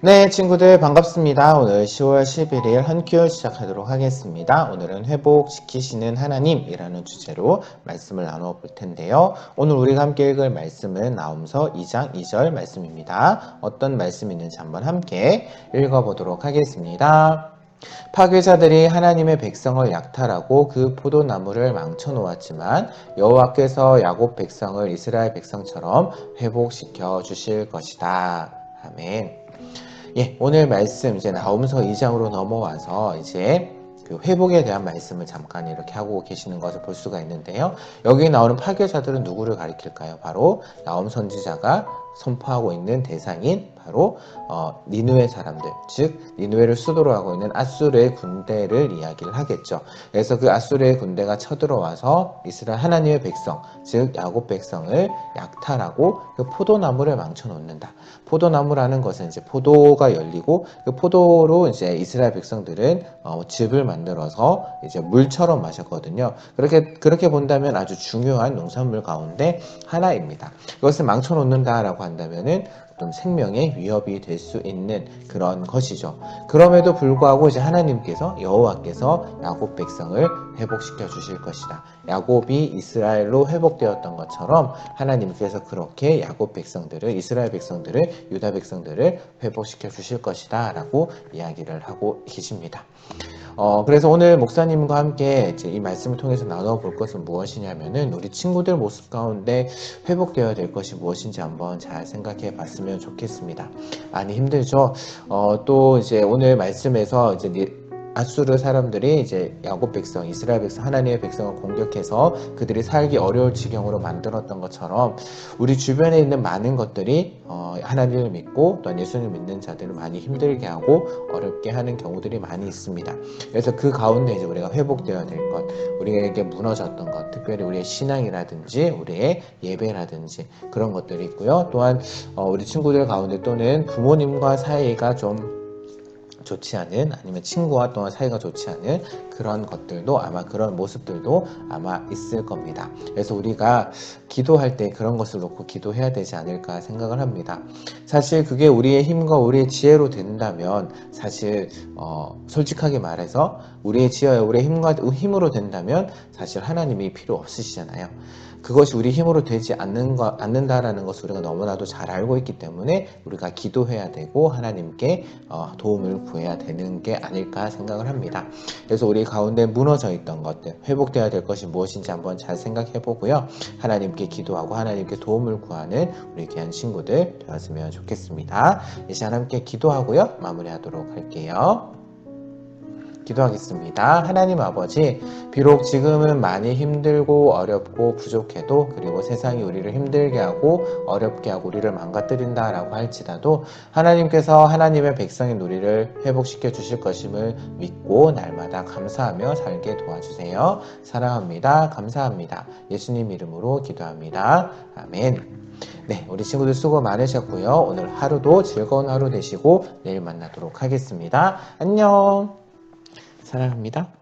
네, 친구들 반갑습니다. 오늘 10월 11일 한큐 시작하도록 하겠습니다. 오늘은 회복시키시는 하나님이라는 주제로 말씀을 나누어 볼 텐데요. 오늘 우리가 함께 읽을 말씀은 나움서 2장 2절 말씀입니다. 어떤 말씀이 있는지 한번 함께 읽어보도록 하겠습니다. 파괴자들이 하나님의 백성을 약탈하고 그 포도나무를 망쳐 놓았지만 여호와께서 야곱 백성을 이스라엘 백성처럼 회복시켜 주실 것이다. 아멘. 예, 오늘 말씀 이제 나움서 2장으로 넘어와서 이제 그 회복에 대한 말씀을 잠깐 이렇게 하고 계시는 것을 볼 수가 있는데요. 여기 나오는 파괴자들은 누구를 가리킬까요? 바로 나움 선지자가 선포하고 있는 대상인 바로 어, 니누의 사람들, 즉 니누에를 수도로 하고 있는 아수르의 군대를 이야기를 하겠죠. 그래서 그 아수르의 군대가 쳐들어와서 이스라엘 하나님의 백성, 즉 야곱 백성을 약탈하고 그 포도나무를 망쳐 놓는다. 포도나무라는 것은 이제 포도가 열리고 그 포도로 이제 이스라엘 백성들은 어, 즙을 만들어서 이제 물처럼 마셨거든요. 그렇게 그렇게 본다면 아주 중요한 농산물 가운데 하나입니다. 이것을 망쳐 놓는다라고 한다면은 생명의 위협이 될 수 있는 그런 것이죠. 그럼에도 불구하고 이제 하나님께서 여호와께서 야곱 백성을 회복시켜 주실 것이다. 야곱이 이스라엘로 회복되었던 것처럼 하나님께서 그렇게 야곱 백성들을 이스라엘 백성들을 유다 백성들을 회복시켜 주실 것이다라고 이야기를 하고 계십니다. 어, 그래서 오늘 목사님과 함께 이 말씀을 통해서 나눠 볼 것은 무엇이냐면은 우리 친구들 모습 가운데 회복되어야 될 것이 무엇인지 한번 잘 생각해 봤으면 좋겠습니다. 많이 힘들죠? 어, 또 이제 오늘 말씀에서 이제 아수르 사람들이 이제 야곱 백성, 이스라엘 백성, 하나님의 백성을 공격해서 그들이 살기 어려울 지경으로 만들었던 것처럼 우리 주변에 있는 많은 것들이 어, 하나님을 믿고 또 예수님을 믿는 자들을 많이 힘들게 하고 어렵게 하는 경우들이 많이 있습니다. 그래서 그 가운데 이제 우리가 회복되어야 될 것, 우리에게 무너졌던 것, 특별히 우리의 신앙이라든지 우리의 예배라든지 그런 것들이 있고요. 또한 어, 우리 친구들 가운데 또는 부모님과 사이가 좀 좋지 않은 아니면 친구와 또한 사이가 좋지 않은 그런 것들도 아마 그런 모습들도 아마 있을 겁니다. 그래서 우리가 기도할 때 그런 것을 놓고 기도해야 되지 않을까 생각을 합니다. 사실 그게 우리의 힘과 우리의 지혜로 된다면 사실 어, 솔직하게 말해서 우리의 지혜와 우리의 힘과 힘으로 된다면 사실 하나님이 필요 없으시잖아요. 그것이 우리 힘으로 되지 않는 거, 않는다라는 것을 우리가 너무나도 잘 알고 있기 때문에 우리가 기도해야 되고 하나님께 어, 도움을 구해야 되는 게 아닐까 생각을 합니다. 그래서 우리 가운데 무너져 있던 것들 회복되어야 될 것이 무엇인지 한번 잘 생각해 보고요. 하나님께 기도하고 하나님께 도움을 구하는 우리 귀한 친구들 되었으면 좋겠습니다. 이 시간 함께 기도하고요. 마무리하도록 할게요. 기도하겠습니다. 하나님 아버지, 비록 지금은 많이 힘들고 어렵고 부족해도 그리고 세상이 우리를 힘들게 하고 어렵게 하고 우리를 망가뜨린다라고 할지라도 하나님께서 하나님의 백성인 우리를 회복시켜 주실 것임을 믿고 날마다 감사하며 살게 도와주세요. 사랑합니다. 감사합니다. 예수님 이름으로 기도합니다. 아멘. 네, 우리 친구들 수고 많으셨고요. 오늘 하루도 즐거운 하루 되시고 내일 만나도록 하겠습니다. 안녕. 사랑합니다.